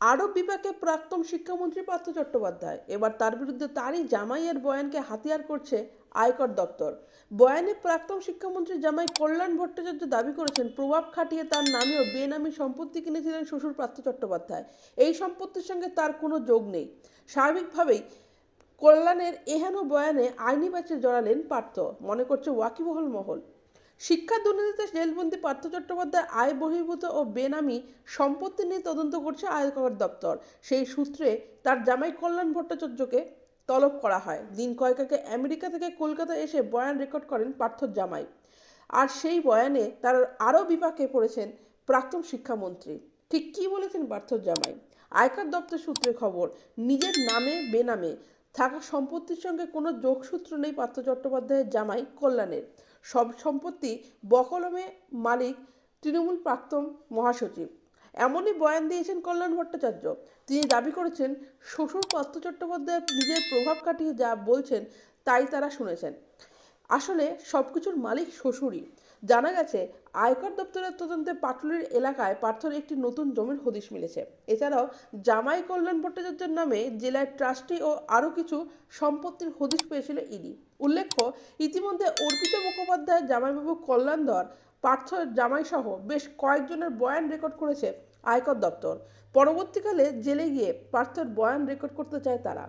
আরব বিভাগে প্রাক্তন শিক্ষামন্ত্রী পার্থ চট্টোপাধ্যায়। এবার তার বিরুদ্ধে তারই জামাইয়ের বয়ানকে হাতিয়ার করছে আয়কর দপ্তর। বয়ানে প্রাক্তন শিক্ষামন্ত্রী জামাই কল্যাণ ভট্টাচার্য দাবি করেছেন, প্রভাব খাটিয়ে তার নামেও বেনামি সম্পত্তি কিনেছিলেন শ্বশুর পার্থ চট্টোপাধ্যায়। এই সম্পত্তির সঙ্গে তার কোনো যোগ নেই। স্বাভাবিকভাবেই কল্যাণের এহেন বয়ানে আইনি ব্যাচে জড়ালেন পার্থ। মনে করছে ওয়াকিবহল মহল। শিক্ষা দুর্নীতিতে জেলবন্দি পার্থ চট্টোপাধ্যায় আয় বহির্ভূত ও বেনামি সম্পত্তি নিয়ে তদন্ত করছে আয়কর দপ্তর। সেই সূত্রে তার জামাই কল্যাণ ভট্টাচার্যকে তলব করা হয়। দিন কয়েক আগে আমেরিকা থেকে কলকাতা এসে বয়ান রেকর্ড করেন পার্থর জামাই। আর সেই বয়ানে তার আরও বিপাকে পড়েছেন প্রাক্তন শিক্ষামন্ত্রী। ঠিক কী বলেছেন পার্থর জামাই? আয়কর দপ্তর সূত্রে খবর, নিজের নামে বেনামে থাকা সম্পত্তির সঙ্গে কোনো যোগসূত্র নেই পার্থ চট্টোপাধ্যায়ের জামাই কল্যাণের। সব সম্পত্তি বকলমে মালিক তৃণমূল প্রাক্তন মহাসচিব। এমনই বয়ান দিয়েছেন কল্যাণ ভট্টাচার্য। তিনি দাবি করেছেন, শ্বশুর পার্থ চট্টোপাধ্যায় নিজের প্রভাব কাটিয়ে যা বলছেন তাই তারা শুনেছেন। আসলে সবকিছুর মালিক শ্বশুরই। জানা গেছে, আয়কর দপ্তরের তদন্তে পাটুলির এলাকায় পার্থর একটি নতুন জমির হদিশ মিলেছে। এছাড়াও, জামাই কল্যাণ ভট্টাচার্যের নামে জেলায় ট্রাস্টি ও আরও কিছু সম্পত্তির হদিশ পেয়েছিল ইডি। উল্লেখ্য, ইতিমধ্যে অর্পিতা মুখোপাধ্যায়, জামাইবাবু কল্যাণ ধর পার্থ জামাইসহ বেশ কয়েকজনের বয়ান রেকর্ড করেছে আয়কর দপ্তর। পরবর্তীকালে জেলে গিয়ে পার্থর বয়ান রেকর্ড করতে চায় তারা।